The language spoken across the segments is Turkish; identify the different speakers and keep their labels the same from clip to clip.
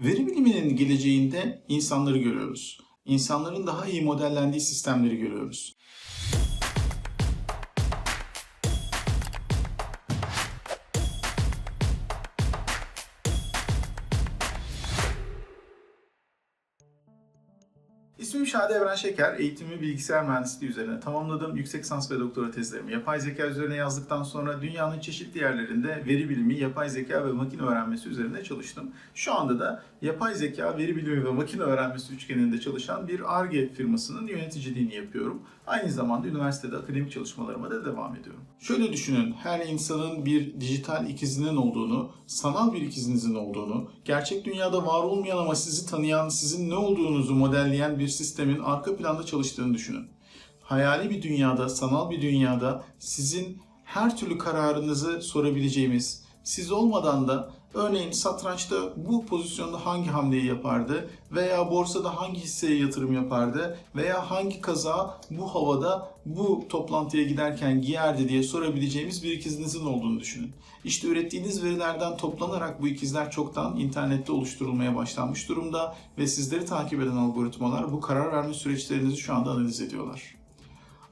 Speaker 1: Veri biliminin geleceğinde insanları görüyoruz. İnsanların daha iyi modellendiği sistemleri görüyoruz. İsmim Şadi Evren Şeker. Eğitimi bilgisayar mühendisliği üzerine tamamladım. Yüksek lisans ve doktora tezlerimi yapay zeka üzerine yazdıktan sonra dünyanın çeşitli yerlerinde veri bilimi, yapay zeka ve makine öğrenmesi üzerinde çalıştım. Şu anda da yapay zeka, veri bilimi ve makine öğrenmesi üçgeninde çalışan bir ARGE firmasının yöneticiliğini yapıyorum. Aynı zamanda üniversitede akademik çalışmalarıma da devam ediyorum. Şöyle düşünün, her insanın bir dijital ikizinin olduğunu, sanal bir ikizinizin olduğunu, gerçek dünyada var olmayan ama sizi tanıyan, sizin ne olduğunuzu modelleyen bir sistemin arka planda çalıştığını düşünün. Hayali bir dünyada, sanal bir dünyada sizin her türlü kararınızı sorabileceğimiz, siz olmadan da örneğin satrançta bu pozisyonda hangi hamleyi yapardı veya borsada hangi hisseye yatırım yapardı veya hangi kaza bu havada bu toplantıya giderken giyerdi diye sorabileceğimiz bir ikizinizin olduğunu düşünün. İşte ürettiğiniz verilerden toplanarak bu ikizler çoktan internette oluşturulmaya başlanmış durumda ve sizleri takip eden algoritmalar bu karar verme süreçlerinizi şu anda analiz ediyorlar.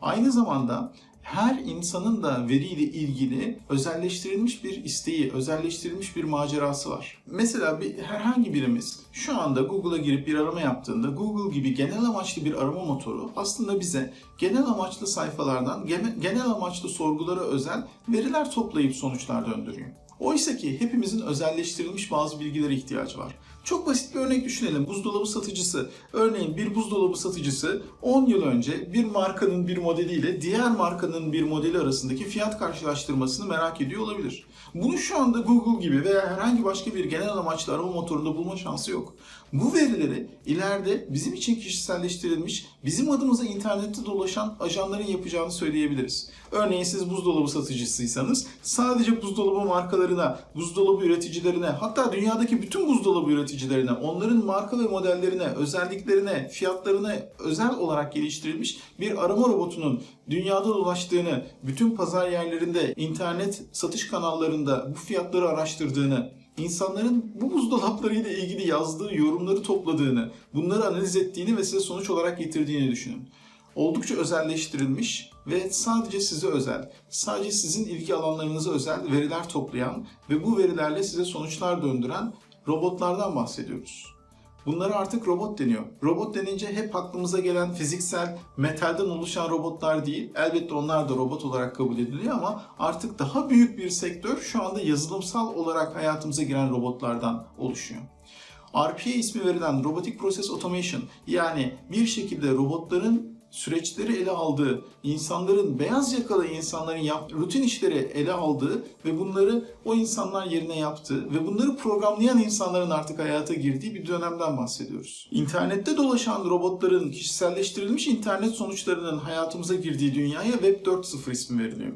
Speaker 1: Aynı zamanda her insanın da veriyle ilgili özelleştirilmiş bir isteği, özelleştirilmiş bir macerası var. Mesela bir, herhangi birimiz şu anda Google'a girip bir arama yaptığında Google gibi genel amaçlı bir arama motoru aslında bize genel amaçlı sayfalardan gene- genel amaçlı sorulara özel veriler toplayıp sonuçlar döndürüyor. Oysa ki hepimizin özelleştirilmiş bazı bilgilere ihtiyacı var. Çok basit bir örnek düşünelim. Buzdolabı satıcısı. Örneğin bir buzdolabı satıcısı 10 yıl önce bir markanın bir modeliyle diğer markanın bir modeli arasındaki fiyat karşılaştırmasını merak ediyor olabilir. Bunu şu anda Google gibi veya herhangi başka bir genel amaçlı arama motorunda bulma şansı yok. Bu verileri ileride bizim için kişiselleştirilmiş, bizim adımıza internette dolaşan ajanların yapacağını söyleyebiliriz. Örneğin siz buzdolabı satıcısıysanız sadece buzdolabı markalarına, buzdolabı üreticilerine, hatta dünyadaki bütün buzdolabı üreticilerine, onların marka ve modellerine, özelliklerine, fiyatlarına özel olarak geliştirilmiş bir arama robotunun dünyada dolaştığını, bütün pazar yerlerinde, internet satış kanallarında bu fiyatları araştırdığını, insanların bu buzdolaplarıyla ilgili yazdığı yorumları topladığını, bunları analiz ettiğini ve size sonuç olarak getirdiğini düşünün. Oldukça özelleştirilmiş ve sadece size özel, sadece sizin ilgi alanlarınıza özel veriler toplayan ve bu verilerle size sonuçlar döndüren robotlardan bahsediyoruz. Bunlara artık robot deniyor. Robot denince hep aklımıza gelen fiziksel, metalden oluşan robotlar değil. Elbette onlar da robot olarak kabul ediliyor ama artık daha büyük bir sektör şu anda yazılımsal olarak hayatımıza giren robotlardan oluşuyor. RPA ismi verilen Robotic Process Automation yani bir şekilde robotların süreçleri ele aldığı, insanların, beyaz yakalı insanların yap, rutin işleri ele aldığı ve bunları o insanlar yerine yaptığı ve bunları programlayan insanların artık hayata girdiği bir dönemden bahsediyoruz. İnternette dolaşan robotların kişiselleştirilmiş internet sonuçlarının hayatımıza girdiği dünyaya Web 4.0 ismi veriliyor.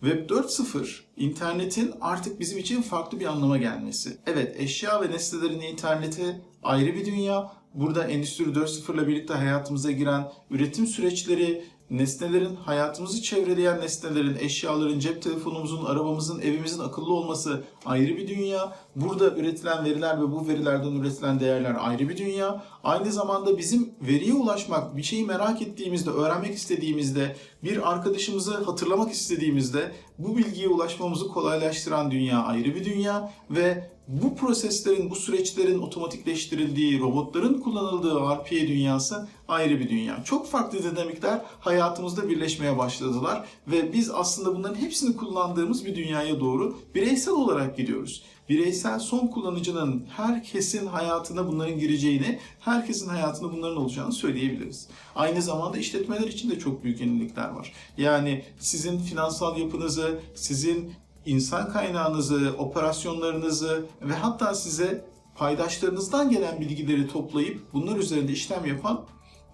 Speaker 1: Web 4.0 internetin artık bizim için farklı bir anlama gelmesi. Evet eşya ve nesnelerin internete ayrı bir dünya. Burada Endüstri 4.0 ile birlikte hayatımıza giren üretim süreçleri, nesnelerin, hayatımızı çevreleyen nesnelerin, eşyaların, cep telefonumuzun, arabamızın, evimizin akıllı olması ayrı bir dünya. Burada üretilen veriler ve bu verilerden üretilen değerler ayrı bir dünya. Aynı zamanda bizim veriye ulaşmak, bir şeyi merak ettiğimizde, öğrenmek istediğimizde, bir arkadaşımızı hatırlamak istediğimizde bu bilgiye ulaşmamızı kolaylaştıran dünya ayrı bir dünya ve bu proseslerin, bu süreçlerin otomatikleştirildiği, robotların kullanıldığı RPA dünyası ayrı bir dünya. Çok farklı dinamikler hayatımızda birleşmeye başladılar ve biz aslında bunların hepsini kullandığımız bir dünyaya doğru bireysel olarak gidiyoruz. Bireysel son kullanıcının herkesin hayatına bunların gireceğini, herkesin hayatında bunların olacağını söyleyebiliriz. Aynı zamanda işletmeler için de çok büyük yenilikler var. Yani sizin finansal yapınızı, sizin insan kaynağınızı, operasyonlarınızı ve hatta size paydaşlarınızdan gelen bilgileri toplayıp bunlar üzerinde işlem yapan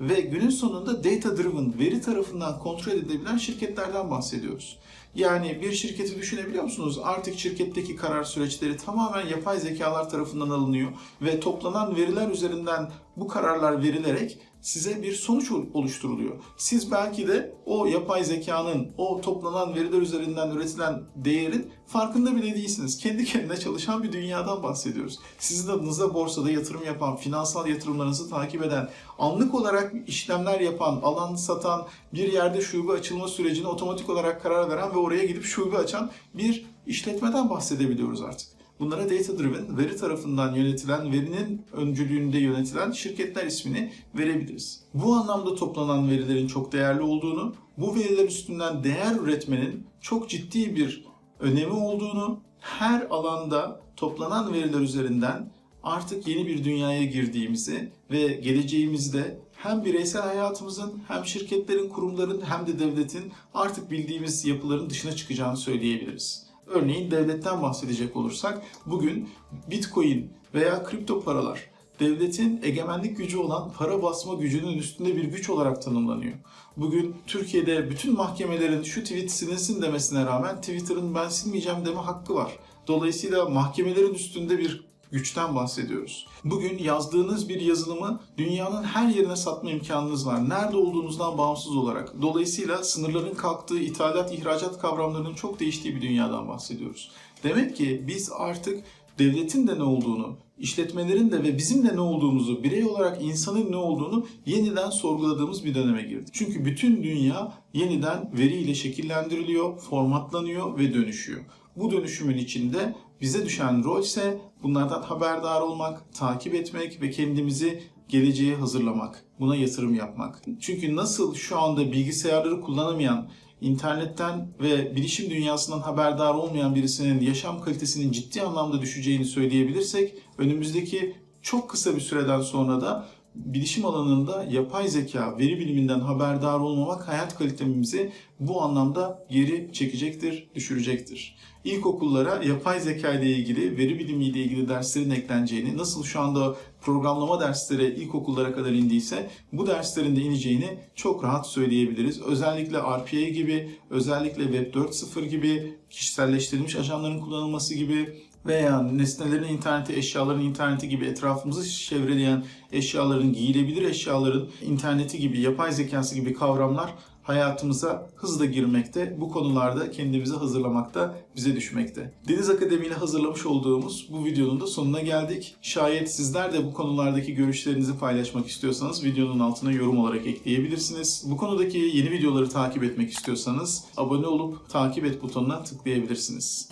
Speaker 1: ve günün sonunda data driven, veri tarafından kontrol edilebilen şirketlerden bahsediyoruz. Yani bir şirketi düşünebiliyor musunuz? Artık şirketteki karar süreçleri tamamen yapay zekalar tarafından alınıyor ve toplanan veriler üzerinden bu kararlar verilerek size bir sonuç ol- oluşturuluyor. Siz belki de o yapay zekanın, o toplanan veriler üzerinden üretilen değerin farkında bile değilsiniz. Kendi kendine çalışan bir dünyadan bahsediyoruz. Sizin adınıza borsada yatırım yapan, finansal yatırımlarınızı takip eden, anlık olarak işlemler yapan, alan satan, bir yerde şube açılma sürecine otomatik olarak karar veren ve oraya gidip şube açan bir işletmeden bahsedebiliyoruz artık. Bunlara data driven, veri tarafından yönetilen, verinin öncülüğünde yönetilen şirketler ismini verebiliriz. Bu anlamda toplanan verilerin çok değerli olduğunu, bu veriler üstünden değer üretmenin çok ciddi bir önemi olduğunu, her alanda toplanan veriler üzerinden artık yeni bir dünyaya girdiğimizi ve geleceğimizde hem bireysel hayatımızın hem şirketlerin, kurumların hem de devletin artık bildiğimiz yapıların dışına çıkacağını söyleyebiliriz. Örneğin devletten bahsedecek olursak bugün Bitcoin veya kripto paralar devletin egemenlik gücü olan para basma gücünün üstünde bir güç olarak tanımlanıyor. Bugün Türkiye'de bütün mahkemelerin şu tweet silinsin demesine rağmen Twitter'ın ben silmeyeceğim deme hakkı var. Dolayısıyla mahkemelerin üstünde bir güçten bahsediyoruz. Bugün yazdığınız bir yazılımı dünyanın her yerine satma imkanınız var. Nerede olduğunuzdan bağımsız olarak. Dolayısıyla sınırların kalktığı, ithalat, ihracat kavramlarının çok değiştiği bir dünyadan bahsediyoruz. Demek ki biz artık devletin de ne olduğunu, işletmelerin de ve bizim de ne olduğumuzu, birey olarak insanın ne olduğunu yeniden sorguladığımız bir döneme girdik. Çünkü bütün dünya yeniden veriyle şekillendiriliyor, formatlanıyor ve dönüşüyor. Bu dönüşümün içinde bize düşen rol ise bunlardan haberdar olmak, takip etmek ve kendimizi geleceğe hazırlamak, buna yatırım yapmak. Çünkü nasıl şu anda bilgisayarları kullanamayan, internetten ve bilişim dünyasından haberdar olmayan birisinin yaşam kalitesinin ciddi anlamda düşeceğini söyleyebilirsek, önümüzdeki çok kısa bir süreden sonra da bilişim alanında yapay zeka, veri biliminden haberdar olmamak hayat kalitemizi bu anlamda geri çekecektir, düşürecektir. İlkokullara yapay zeka ile ilgili, veri bilimi ile ilgili derslerin ekleneceğini, nasıl şu anda programlama dersleri ilkokullara kadar indiyse bu derslerin de ineceğini çok rahat söyleyebiliriz. Özellikle RPA gibi, özellikle Web 4.0 gibi, kişiselleştirilmiş ajanların kullanılması gibi veya nesnelerin interneti, eşyaların interneti gibi etrafımızı çevreleyen eşyaların, giyilebilir eşyaların interneti gibi, yapay zekası gibi kavramlar hayatımıza hızla girmekte, bu konularda kendimizi hazırlamakta bize düşmekte. Deniz Akademi ile hazırlamış olduğumuz bu videonun da sonuna geldik. Şayet sizler de bu konulardaki görüşlerinizi paylaşmak istiyorsanız videonun altına yorum olarak ekleyebilirsiniz. Bu konudaki yeni videoları takip etmek istiyorsanız abone olup takip et butonuna tıklayabilirsiniz.